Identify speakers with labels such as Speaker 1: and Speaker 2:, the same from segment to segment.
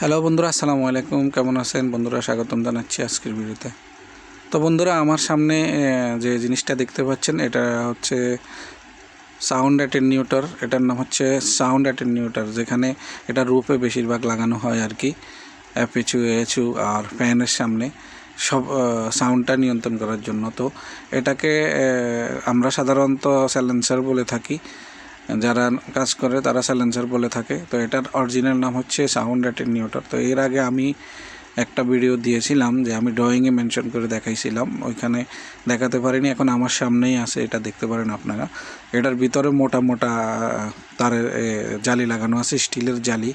Speaker 1: Hello বন্ধুরা, আসসালামু আলাইকুম। কেমন আছেন? বন্ধুরা, স্বাগতম জানাচ্ছি আজকের ভিডিওতে। তো বন্ধুরা, আমার সামনে যে জিনিসটা দেখতে পাচ্ছেন, এটা হচ্ছে সাউন্ড অ্যাটেনিউটার এটার নাম হচ্ছে সাউন্ড অ্যাটেনিউটার যেখানে এটা রূপে বেশিরভাগ লাগানো হয় আর কি অ্যাপিচু এচু আর ফ্যানের সামনে সব সাউন্ডটা নিয়ন্ত্রণ করার জন্য। তো এটাকে আমরা সাধারণত স্যালেন্সার বলে থাকি। যারা কাজ করে তারা সাইলেন্সার বলে থাকে। তো এটার অরিজিনাল নাম হচ্ছে সাউন্ড অ্যাটেনিউটার তো এর আগে আমি একটা ভিডিও দিয়েছিলাম যে আমি ড্রয়িংয়ে মেনশন করে দেখাইছিলাম। ওইখানে দেখাতে পারিনি, এখন আমার সামনেই আছে, এটা দেখতে পারেন আপনারা। এটার ভিতরে মোটা মোটা তারের জালি লাগানো আছে, স্টিলের জালি।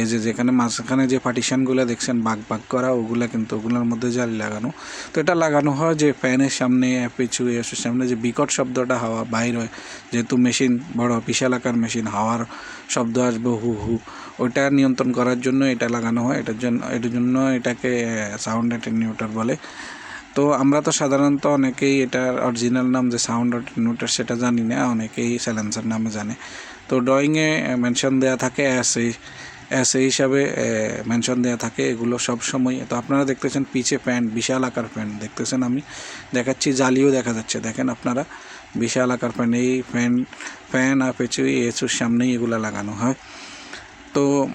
Speaker 1: এই যে যেখানে মাঝখানে যে পার্টিশনগুলো দেখছেন বাগ বাগ করা, ওগুলো কিন্তু ওগুলোর মধ্যে জালি লাগানো। তো এটা লাগানো হয় যে ফ্যানের সামনে পিছু এসের সামনে যে বিকট শব্দটা হাওয়া বাইর হয়, যেহেতু মেশিন, বড় বিশাল আকার মেশিন, হাওয়ার শব্দ আসবে, হু হু। ওইটা নিয়ন্ত্রণ করার জন্য এটা লাগানো হয়। এটার জন্য এটার জন্য এটাকে সাউন্ড অ্যাটেনিউটার বলে। তো আমরা তো সাধারণত অনেকেই এটার অরিজিনাল নাম যে সাউন্ড অ্যাটেনিউটার সেটা জানি না। অনেকেই স্যালেন্সার নামে জানে। তো ড্রয়িংয়ে মেনশন দেওয়া থাকে অ্যাসে অ্যাসে হিসাবে মেনশন দেওয়া থাকে, এগুলো সব সময়। তো আপনারা দেখতেছেন পিছে প্যান্ট, বিশাল আকার প্যান্ট। দেখতেছেন আমি, দেখাচ্ছি, জালিও দেখা যাচ্ছে। দেখেন আপনারা, বিশাল আকার প্যান্ট, এই ফ্যান ফ্যান আর পেছু এসুর সামনেই এগুলো লাগানো হয়। তো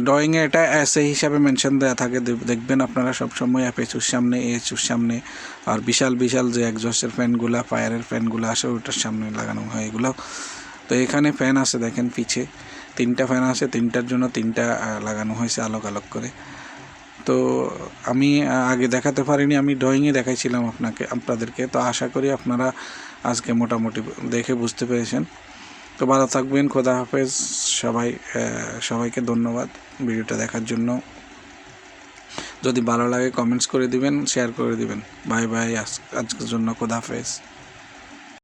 Speaker 1: ড্রয়িংয়ে এটা অ্যাসে হিসাবে মেনশন দেওয়া থাকে। দেখ- দেখবেন আপনারা সবসময় অ্যাপেচুর সামনে এচুর সামনে, আর বিশাল বিশাল যে একজস্টের ফ্যানগুলো ফায়ারের ফ্যানগুলো আসে, ওটার সামনে লাগানো হয় এগুলো। তো এখানে ফ্যান আছে দেখেন পিছে। তিনটা ফ্যান আছে, তিনটার জন্য তিনটা লাগানো হয়েছে আলোক আলোক করে। তো আমি আগে দেখাতে পারিনি, আমি ড্রয়িংয়ে দেখাইছিলাম আপনাকে, আপনাদেরকে। তো আশা করি আপনারা আজকে মোটামুটি দেখে বুঝতে পেরেছেন। তো ভালো থাকবেন, খোদা হাফেজ। সবাই সবাইকে ধন্যবাদ ভিডিওটা দেখার জন্য। যদি ভালো লাগে কমেন্টস করে দিবেন শেয়ার করে দিবেন। বাই বাই আজকের জন্য খোদা হাফেজ।